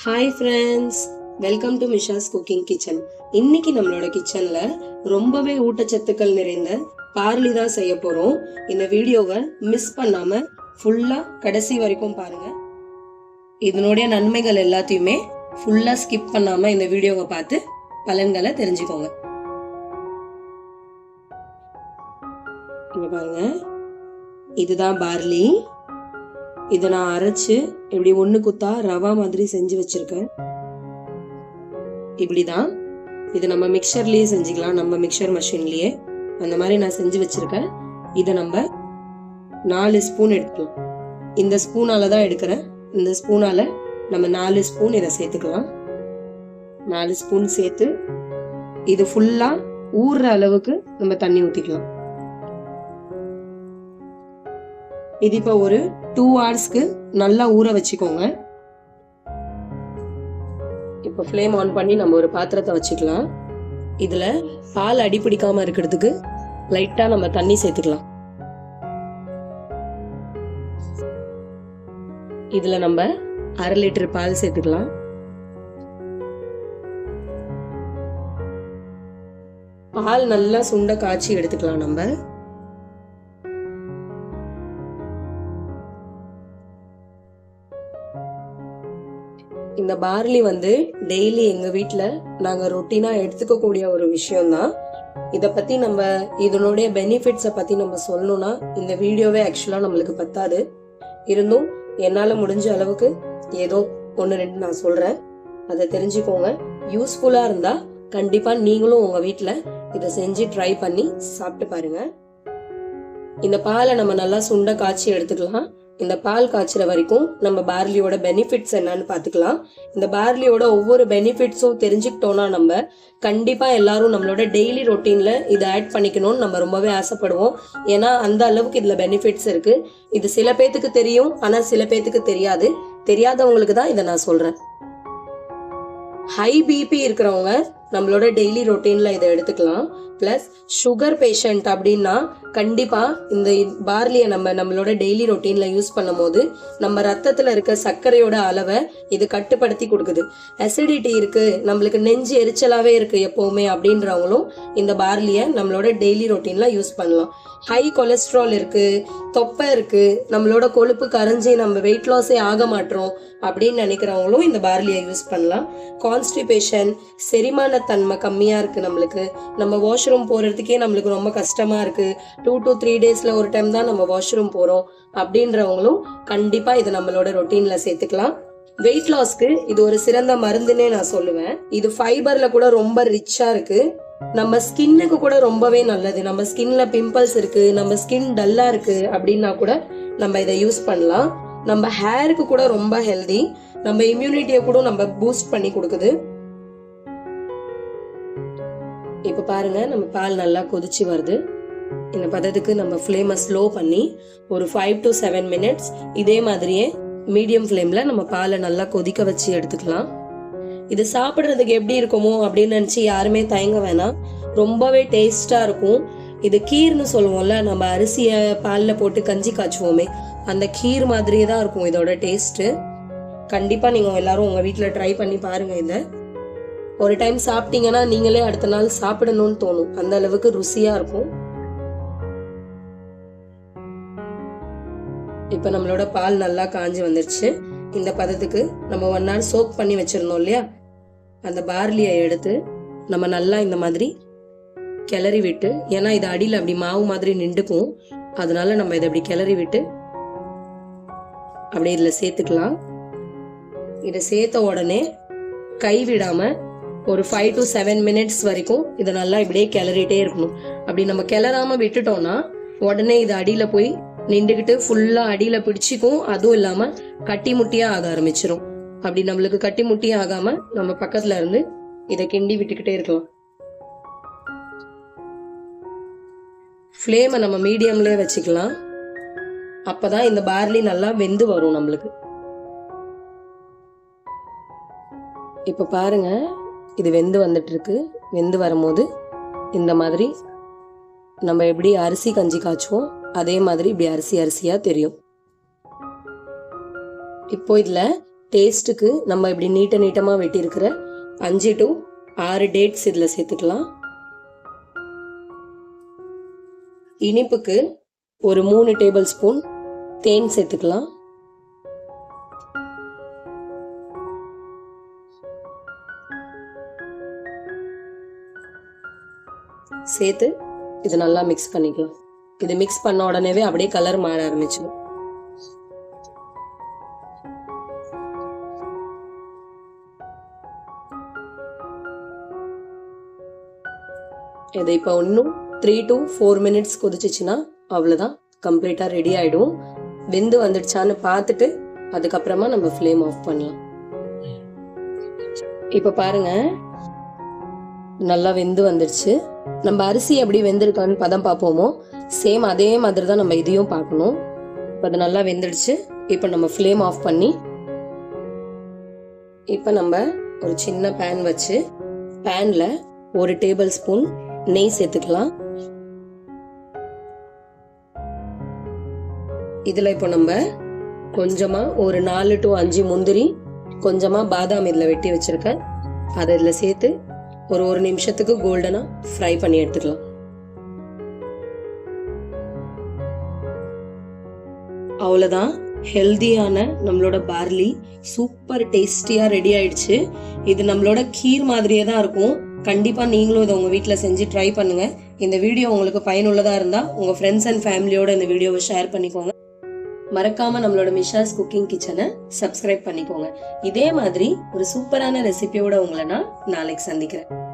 Hi friends welcome to Misha's cooking kitchen இன்னைக்கு நம்மளோட கிச்சன்ல ரொம்பவே ஊட்டச்சத்துக்கள் நிறைந்த பார்லி தான் செய்ய போறோம். இந்த வீடியோவை மிஸ் பண்ணாம ஃபுல்லா கடைசி வரைக்கும் பாருங்க. இதனுடைய நன்மைகள் எல்லாத்தையுமே ஃபுல்லா ஸ்கிப் பண்ணாம இந்த வீடியோவை பார்த்து பலன்களை தெரிஞ்சுக்கோங்க. இங்க பாருங்க. இதுதான் பார்லி. இதை நான் அரைச்சு இப்படி ஒண்ணு குத்தா ரவா மாதிரி செஞ்சு வச்சிருக்கேன். இப்படிதான் இது நம்ம மிக்சர்லயே செஞ்சுக்கலாம். நம்ம மிக்சர் மிஷின்லயே அந்த மாதிரி நான் செஞ்சு வச்சிருக்கேன். இதை நம்ம நாலு ஸ்பூன் எடுத்துக்கலாம். இந்த ஸ்பூனால தான் எடுக்கிறேன். இந்த ஸ்பூனால நம்ம நாலு ஸ்பூன் இதை சேர்த்துக்கலாம். நாலு ஸ்பூன் சேர்த்து இது ஃபுல்லா ஊறுற அளவுக்கு நம்ம தண்ணி ஊற்றிக்கலாம் இது இப்போ ஒரு டூ ஹவர்ஸ்க்கு நல்லா ஊற வச்சுக்கோங்க. இப்போ ஃப்ளேம் ஆன் பண்ணி நம்ம ஒரு பாத்திரத்தை வச்சுக்கலாம். இதில் பால் அடி இருக்கிறதுக்கு லைட்டாக நம்ம தண்ணி சேர்த்துக்கலாம். இதில் நம்ம அரை லிட்டர் பால் சேர்த்துக்கலாம். பால் நல்லா சுண்ட காய்ச்சி எடுத்துக்கலாம் நம்ம. இந்த பார்லி வந்து டெய்லி எங்க வீட்டில் நாங்க ரொட்டீனா எடுத்துக்கக்கூடிய ஒரு விஷயம்தான். இத பத்தி நம்ம இதனுடைய பெனிஃபிட்ஸ பத்தி நம்ம சொல்லணும்னா இந்த வீடியோவே ஆக்சுவலா நம்மளுக்கு பத்தாது. இருந்தும் என்னால முடிஞ்ச அளவுக்கு ஏதோ ஒன்னு ரெண்டு நான் சொல்றேன். அதை தெரிஞ்சுக்கோங்க. யூஸ்ஃபுல்லா இருந்தா கண்டிப்பா நீங்களும் உங்க வீட்டில் இதை செஞ்சு ட்ரை பண்ணி சாப்பிட்டு பாருங்க. இந்த பாலை நம்ம நல்லா சுண்ட காய்ச்சி எடுத்துக்கலாம். இந்த பால் காய்ச்சுற வரைக்கும் நம்ம பார்லியோட பெனிஃபிட்ஸ் என்னன்னு பார்த்துக்கலாம். இந்த பார்லியோட ஒவ்வொரு பெனிஃபிட்ஸும் தெரிஞ்சுக்கிட்டோம்னா நம்ம கண்டிப்பாக எல்லாரும் நம்மளோட டெய்லி ரொட்டீனில் இதை ஆட் பண்ணிக்கணும்னு நம்ம ரொம்பவே ஆசைப்படுவோம். ஏன்னா அந்த அளவுக்கு இதில் பெனிஃபிட்ஸ் இருக்கு. இது சில பேத்துக்கு தெரியும் ஆனால் சில பேத்துக்கு தெரியாது. தெரியாதவங்களுக்கு தான் இதை நான் சொல்றேன். ஹை பிபி இருக்கிறவங்க நம்மளோட டெய்லி ரொட்டீன்ல இதை எடுத்துக்கலாம். பிளஸ் சுகர் பேஷண்ட் அப்படின்னா கண்டிப்பா இந்த பார்லியை நம்ம நம்மளோட டெய்லி ரொட்டீன்ல யூஸ் பண்ணும்போது நம்ம ரத்தத்துல இருக்க சர்க்கரையோட அளவை இது கட்டுப்படுத்தி கொடுக்குது. அசிடிட்டி இருக்கு நம்மளுக்கு நெஞ்சு எரிச்சலாவே இருக்கு எப்பவுமே அப்படின்றவங்களும் இந்த பார்லியை நம்மளோட டெய்லி ரொட்டீன்ல யூஸ் பண்ணலாம். ஹை கொலஸ்ட்ரால் இருக்கு தொப்பை இருக்கு நம்மளோட கொழுப்பு கரைஞ்சி நம்ம வெயிட் லாஸே ஆக மாட்டோம் அப்படின்னு நினைக்கிறவங்களும் இந்த பார்லியை யூஸ் பண்ணலாம். கான்ஸ்டிபேஷன் செரிமான தன்மை கம்மியாக இருக்குது நம்மளுக்கு. நம்ம வாஷ்ரூம் போகிறதுக்கே நம்மளுக்கு ரொம்ப கஷ்டமாக இருக்குது டூ டு த்ரீ டேஸில் ஒரு டைம் தான் நம்ம வாஷ்ரூம் போகிறோம் அப்படின்றவங்களும் கண்டிப்பாக இது நம்மளோட ரொட்டீனில் சேர்த்துக்கலாம். வெயிட் லாஸ்க்கு இது ஒரு சிறந்த மருந்துன்னே நான் சொல்லுவேன். இது ஃபைபர்ல கூட ரொம்ப ரிச்சா இருக்கு. நம்ம ஸ்கின்னுக்கு கூட ரொம்பவே நல்லது. நம்ம ஸ்கின்ல பிம்பிள்ஸ் இருக்கு. நம்ம ஸ்கின் டல்லா இருக்கு அப்படின்னா கூட நம்ம இதை யூஸ் பண்ணலாம். நம்ம ஹேருக்கு கூட ரொம்ப ஹெல்தி நம்ம இம்யூனிட்டியை கூட நம்ம பூஸ்ட் பண்ணி கொடுக்குது. இப்போ பாருங்கள் நம்ம பால் நல்லா கொதிச்சு வருது. இந்த பதத்துக்கு நம்ம ஃப்ளேமை ஸ்லோ பண்ணி ஒரு ஃபைவ் டு செவன் மினிட்ஸ் இதே மாதிரியே மீடியம் ஃப்ளேமில் நம்ம பாலை நல்லா கொதிக்க வச்சு எடுத்துக்கலாம். இது சாப்பிட்றதுக்கு எப்படி இருக்குமோ அப்படின்னு நினச்சி யாருமே தயங்க வேணாம். ரொம்பவே டேஸ்டாக இருக்கும். இது கீர்னு சொல்லுவோம்ல நம்ம அரிசியை பாலில் போட்டு கஞ்சி காய்ச்சுவோமே அந்த கீர் மாதிரியே தான் இருக்கும் இதோட டேஸ்ட்டு கண்டிப்பாக நீங்கள் எல்லாரும் உங்கள் வீட்டில் ட்ரை பண்ணி பாருங்கள் இதை. ஒரு டைம் சாப்பிட்டீங்கன்னா நீங்களே அடுத்த நாள் சாப்பிடணும்னு தோணும். அந்த அளவுக்கு ருசியாக இருக்கும். இப்போ நம்மளோட பால் நல்லா காஞ்சி வந்துருச்சு. இந்த பதத்துக்கு நம்ம ஒன் ஹவர் சோக் பண்ணி வச்சிருந்தோம் இல்லையா? அந்த பார்லியை எடுத்து நம்ம நல்லா இந்த மாதிரி கிளறி விட்டு ஏன்னா இது அடியில் அப்படி மாவு மாதிரி நின்றுக்கும். அதனால நம்ம இதை அப்படி கிளறி விட்டு அப்படியே இதில் சேர்த்துக்கலாம். இதை சேர்த்த உடனே கை விடாமல் ஒரு ஃபைவ் டு செவன் மினிட்ஸ் வரைக்கும் இதை நல்லா இப்படியே கிளறிட்டே இருக்கணும். அப்படி நம்ம கிளறாமல் விட்டுட்டோம்னா உடனே இது அடியில் போய் நின்றுக்கிட்டு ஃபுல்லாக அடியில் பிடிச்சிக்கும் அதுவும் இல்லாமல் கட்டி முட்டியாக ஆக ஆரம்பிச்சிரும். அப்படி நம்மளுக்கு கட்டி முட்டியா ஆகாமல் நம்ம பக்கத்தில் இருந்து இதை கிண்டி விட்டுக்கிட்டே இருக்கலாம். ஃப்ளேமை நம்ம மீடியம்லேயே வச்சுக்கலாம். அப்போ தான் இந்த பார்லி நல்லா வெந்து வரும் நம்மளுக்கு. இப்போ பாருங்க. இது வெந்து வந்துட்டுருக்கு. வெந்து வரும்போது இந்த மாதிரி நம்ம எப்படி அரிசி கஞ்சி காய்ச்சுவோம் அதே மாதிரி இப்படி அரிசி அரிசியாக தெரியும். இப்போ இதில் டேஸ்ட்டுக்கு நம்ம இப்படி நீட்ட நீட்டமாக வெட்டியிருக்கிற அஞ்சு டு ஆறு டேட்ஸ் இதில் சேர்த்துக்கலாம். இனிப்புக்கு ஒரு மூணு டேபிள் ஸ்பூன் தேன் சேர்த்துக்கலாம். சேர்த்து இது நல்லா மிக்ஸ் பண்ணிக்கலாம். இது மிக்ஸ் பண்ண உடனேவே அப்படியே கலர் மாற ஆரம்பிச்சிடும். இதை இப்போ இன்னும் த்ரீ டு ஃபோர் மினிட்ஸ் கொதிச்சிச்சுன்னா அவ்வளோதான் கம்ப்ளீட்டாக ரெடி ஆகிடும் வெந்து வந்துடுச்சான்னு பார்த்துட்டு அதுக்கப்புறமா நம்ம ஃப்ளேம் ஆஃப் பண்ணலாம். இப்போ பாருங்க நல்லா வெந்து வந்துடுச்சு நம்ம அரிசி எப்படி வெந்திருக்கான்னு பதம் பார்ப்போமோ சேம் அதே மாதிரி தான் நம்ம இதையும் பார்க்கணும். இப்போ அது நல்லா வெந்துடுச்சு. இப்போ நம்ம ஃப்ளேம் ஆஃப் பண்ணி இப்போ நம்ம ஒரு சின்ன பேன் வச்சு பேனில் ஒரு டேபிள் ஸ்பூன் நெய் சேர்த்துக்கலாம். இதில் இப்போ நம்ம கொஞ்சமாக ஒரு நாலு டு அஞ்சு முந்திரி கொஞ்சமாக பாதாம் இதில் வெட்டி வச்சுருக்கேன். அதை இதில் சேர்த்து ஒரு ஒரு நிமிஷத்துக்கு கோல்டனாக ஃப்ரை பண்ணி எடுத்துக்கலாம். அவ்வளோதான் ஹெல்தியான நம்மளோட பார்லி சூப்பர் டேஸ்டியாக ரெடி ஆயிடுச்சு. இது நம்மளோட கீர் மாதிரியே தான் இருக்கும். கண்டிப்பாக நீங்களும் இதை உங்கள் வீட்டில் செஞ்சு ட்ரை பண்ணுங்கள் இந்த வீடியோ உங்களுக்கு பயனுள்ளதாக இருந்தால் உங்கள் ஃப்ரெண்ட்ஸ் அண்ட் ஃபேமிலியோட இந்த வீடியோவை ஷேர் பண்ணிக்கோங்க. மறக்காம நம்மளோட மிஷாஸ் குக்கிங் கிச்சனை சப்ஸ்கிரைப் பண்ணிக்கோங்க. இதே மாதிரி ஒரு சூப்பரான ரெசிபியோட உங்களை நான் நாளைக்கு சந்திக்கிறேன்.